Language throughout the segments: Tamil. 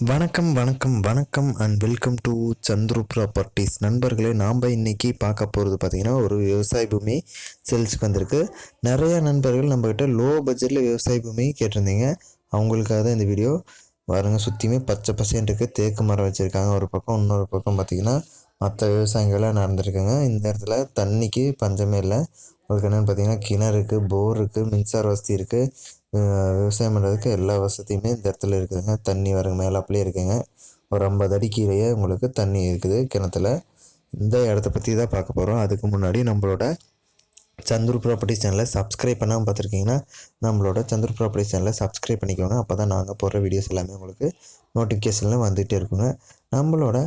வணக்கம் வணக்கம் வணக்கம் and welcome to Chandru properties நண்பர்களே நாம் இன்றைக்கி பார்க்க போகிறது பார்த்திங்கன்னா ஒரு விவசாய பூமி சேல்ஸுக்கு வந்திருக்கு. நிறையா நண்பர்கள் நம்மக்கிட்ட லோ பட்ஜெட்டில் விவசாய பூமி கேட்டிருந்தீங்க. அவங்களுக்காக தான் இந்த வீடியோ. பாருங்க சுற்றியுமே பச்சை பசேன் இருக்குது தேக்கு மரம் வச்சுருக்காங்க. ஒரு பக்கம் இன்னொரு பக்கம் பார்த்திங்கன்னா மற்ற விவசாயங்கள்லாம் நடந்துருக்குங்க. இந்த இடத்துல தண்ணிக்கு பஞ்சமே இல்லை. உங்களுக்கு என்னென்னு பார்த்தீங்கன்னா கிணறு இருக்குது போர் இருக்குது மின்சார வசதி இருக்குது விவசாயம் பண்ணுறதுக்கு எல்லா வசதியுமே இந்த இடத்துல இருக்குதுங்க. தண்ணி வர மேலாப்பிலே இருக்குங்க. ஒரு ஐம்பது அடி கீழேயே உங்களுக்கு தண்ணி இருக்குது. கிணத்துல இந்த இடத்த பற்றி தான் பார்க்க போகிறோம் அதுக்கு முன்னாடி நம்மளோட சந்தூர் ப்ராப்பர்ட்டி சேனலை சப்ஸ்கிரைப் பண்ணாமல் பார்த்துருக்கீங்கன்னா நம்மளோட சந்தூர் ப்ராப்பர்ட்டி சேனலை சப்ஸ்கிரைப் பண்ணிக்கோங்க. அப்போ தான் நாங்கள் போடுற வீடியோஸ் எல்லாமே உங்களுக்கு நோட்டிஃபிகேஷனில் வந்துகிட்டே இருக்குங்க. நம்மளோட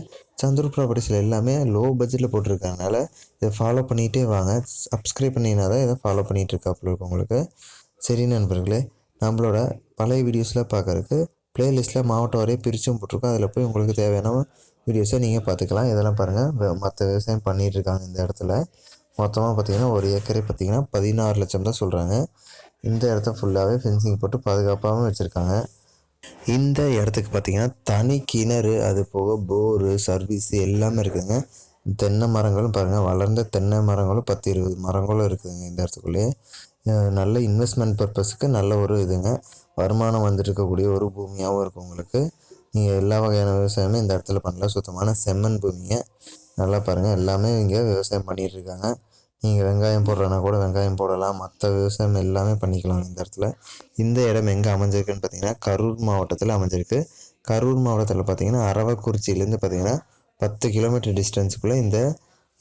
சந்தூர் ப்ராப்பர்ட்டிஸில் எல்லாமே லோ பட்ஜெட்டில் போட்டிருக்கறனால இதை ஃபாலோ பண்ணிகிட்டே வாங்க. சப்ஸ்கிரைப் பண்ணினா தான் இதை ஃபாலோ பண்ணிகிட்டு இருக்காப்புல இருக்கும் உங்களுக்கு. சரி நண்பர்களே நம்மளோட பழைய வீடியோஸில் பார்க்கறதுக்கு ப்ளேலிஸ்ட்டில் மாவட்டம் வரையும் பிரிச்சும் போட்டிருக்கோம். அதில் போய் உங்களுக்கு தேவையான வீடியோஸை நீங்கள் பார்த்துக்கலாம் இதெல்லாம் பாருங்கள் மற்ற விவசாயம் பண்ணிகிட்ருக்காங்க இந்த இடத்துல. மொத்தமாக பார்த்தீங்கன்னா ஒரு ஏக்கரே பார்த்தீங்கன்னா பதினாறு லட்சம் தான் சொல்கிறாங்க இந்த இடத்த ஃபுல்லாகவே ஃபென்சிங் போட்டு பாதுகாப்பாகவும் வச்சுருக்காங்க. இந்த இடத்துக்கு பார்த்தீங்கன்னா தனி கிணறு அது போக போரு சர்வீஸ் எல்லாமே இருக்குதுங்க. தென்னை மரங்களும் பாருங்கள் வளர்ந்த தென்னை மரங்களும் பத்து இருபது மரங்களும் இருக்குதுங்க இந்த இடத்துக்குள்ளேயே. நல்ல இன்வெஸ்ட்மெண்ட் பர்பஸுக்கு நல்ல ஒரு இதுங்க. வருமானம் வந்துட்டுருக்கக்கூடிய ஒரு பூமியாகவும் இருக்கும் உங்களுக்கு. நீங்கள் எல்லா வகையான விவசாயமும் இந்த இடத்துல பண்ணலாம். சுத்தமான செம்மண் பூமிங்க. நல்லா பாருங்கள் எல்லாமே இங்கே விவசாயம் பண்ணிகிட்டு இருக்காங்க. நீங்கள் வெங்காயம் போடுறனா கூட வெங்காயம் போடலாம். மற்ற விவசாயம் எல்லாமே பண்ணிக்கலாம் இந்த இடத்துல. இந்த இடம் எங்கே அமைஞ்சிருக்குன்னு பார்த்தீங்கன்னா கரூர் மாவட்டத்தில் அமைஞ்சிருக்கு. கரூர் மாவட்டத்தில் பார்த்தீங்கன்னா அரவக்குறிச்சியிலேருந்து பார்த்தீங்கன்னா பத்து கிலோமீட்டர் டிஸ்டன்ஸுக்குள்ளே இந்த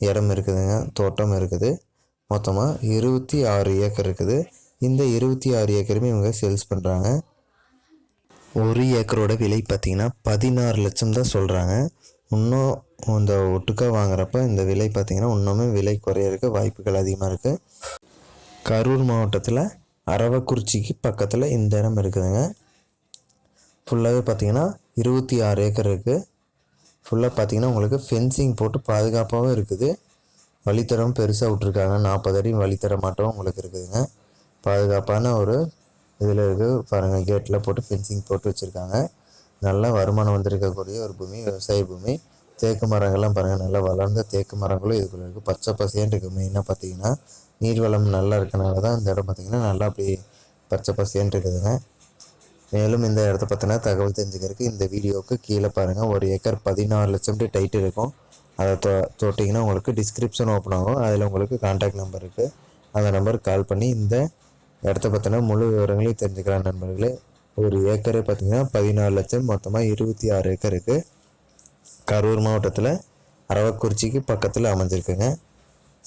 இடம் இருக்குதுங்க. தோட்டம் இருக்குது. மொத்தமாக இருபத்தி ஆறு ஏக்கர் இருக்குது. இந்த இருபத்தி ஆறு ஏக்கருமே இவங்க சேல்ஸ் பண்ணுறாங்க ஒரு ஏக்கரோட விலை பார்த்திங்கன்னா பதினாறு லட்சம் தான் சொல்கிறாங்க இன்னும் இந்த ஒட்டுக்காக வாங்குறப்ப இந்த விலை பார்த்திங்கன்னா இன்னுமே விலை குறையிறதுக்கு வாய்ப்புகள் அதிகமாக இருக்குது கரூர் மாவட்டத்தில் அரவக்குறிச்சிக்கு பக்கத்தில் இந்த இடம் இருக்குதுங்க. ஃபுல்லாகவே பார்த்தீங்கன்னா இருபத்தி ஆறு ஏக்கர் இருக்குது ஃபுல்லாக பார்த்திங்கன்னா உங்களுக்கு ஃபென்சிங் போட்டு பாதுகாப்பாகவும் இருக்குது. வழித்தரம் பெருசாக விட்ருக்காங்க நாற்பது அடி வழித்தர மாட்டோம் உங்களுக்கு இருக்குதுங்க. பாதுகாப்பான ஒரு இதில் இருக்குது பாருங்கள் கேட்டில் போட்டு ஃபென்சிங் போட்டு வச்சுருக்காங்க. நல்லா வருமானம் வந்திருக்கக்கூடிய ஒரு பூமி விவசாய பூமி. தேக்கு மரங்கள்லாம் பாருங்கள் நல்லா வளர்ந்த தேக்கு மரங்களும் இதுக்குள்ள இருக்குது பச்சை பசேன்னு இருக்குது மெயினாக பார்த்தீங்கன்னா நீர்வளம் நல்லா இருக்கனால தான் இந்த இடம் பார்த்திங்கன்னா நல்லா அப்படி பச்சை பசேன்னு இருக்குதுங்க. மேலும் இந்த இடத்த பற்றின தகவல் தெரிஞ்சுக்கிறதுக்கு இந்த வீடியோவுக்கு கீழே பாருங்கள் ஒரு ஏக்கர் பதினாறு லட்சம் டைட் இருக்கும். அதை தொ தொட்டிங்கன்னா உங்களுக்கு டிஸ்கிரிப்ஷன் ஓப்பன் ஆகும். அதில் உங்களுக்கு கான்டாக்ட் நம்பர் இருக்குது அந்த நம்பருக்கு கால் பண்ணி இந்த இடத்த பற்றின முழு விவரங்களையும் தெரிஞ்சுக்கலாம் நண்பர்களே. ஒரு ஏக்கரே பார்த்தீங்கன்னா பதினாலு லட்சம் மொத்தமாக இருபத்தி ஆறு ஏக்கர் இருக்குது கரூர் மாவட்டத்தில் அரவக்குறிச்சிக்கு பக்கத்தில் அமைஞ்சிருக்குங்க.